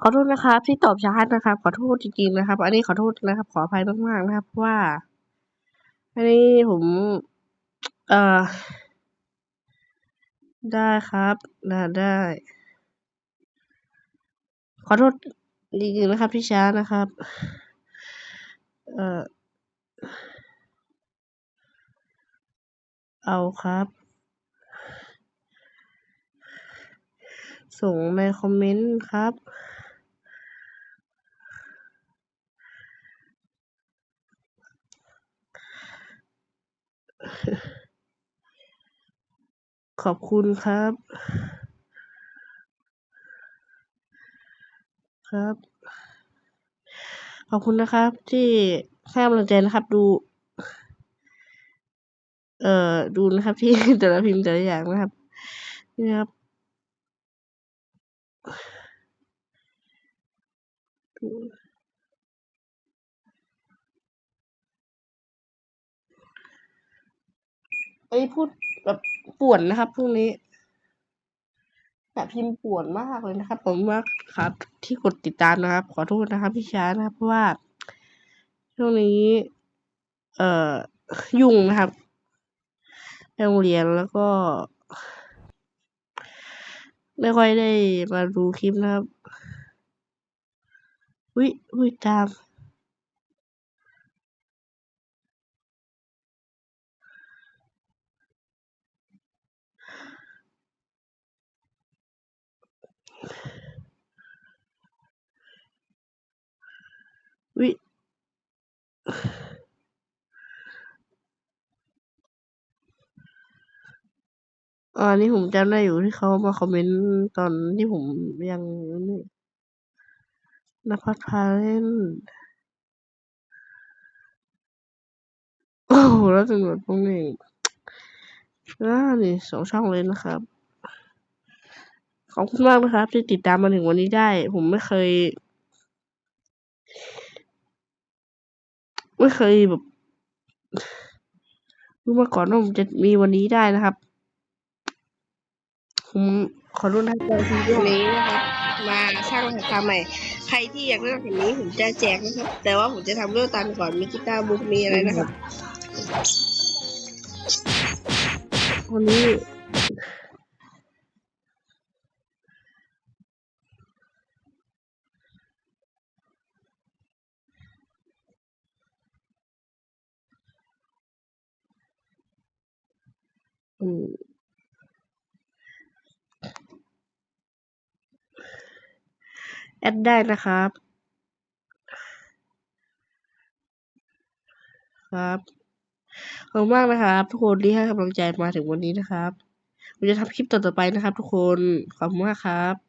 ขอโทษนะครับ ที่ตอบช้านะครับ ขอโทษจริงๆนะครับ อันนี้ขอโทษนะครับ ขออภัยมากๆนะครับเพราะว่า อันนี้ผม เอ่อ ได้ครับได้ได้ ขอโทษจริงๆนะครับที่ช้านะครับ เอ่อ เอาครับส่งในคอมเมนต์ครับ ขอบคุณครับ ครับ ขอบคุณนะครับ ที่ให้กำลังใจนะครับ ดู เอ่อ ดูนะครับ ที่แต่ละพิมพ์แต่ละอย่างนะครับนี่นะครับอั นนี้พูดแบบป่วนนะครับพรุ่งนี้แบบพิมพ์ป่วนมากเลยนะครับ ผมว่าครับ ที่กดติดตามนะครับ ขอโทษนะครับที่ช้านะครับ เพราะว่าช่วงนี้ เอ่อยุ่งนะครับไปโรงเรียนแล้วก็ ไม่ค่อยได้มาดูคลิปนะครับอุ๊ยอุ๊ยตาม อุ๊ย อันนี้ผมจำได้อยู่ที่เขามาคอมเมนต์ตอนที่ผมยังนี่ณภัทรพาเล่นโอ้โฮแล้วตำรวจโป้งเหน่งอานี่2ช่องเลยนะครับ ขอบคุณมากนะครับ ที่ติดตามมาถึงวันนี้ได้ ผมไม่เคย ไม่เคยแบบรู้มาก่อนว่าผมจะมีวันนี้ได้นะครับ ผมขอโทษนะครับที่วันนี้นะครับมาสร้างรหัสผ่านใหม่ ใครที่อยากเล่นรหัสนี้ผมจะแจกนะครับ แต่ว่าผมจะทำเรื่องตันก่อนมีกีตาร์บุ๊กมีอะไรนะครับ วันนี้ อืมแอดได้นะครับ ครับขอบคุณมากนะครับ ทุกคนที่ให้กำลังใจมาถึงวันนี้นะครับผมจะทำคลิปต่อๆไปนะครับ ทุกคนขอบคุณมากครับ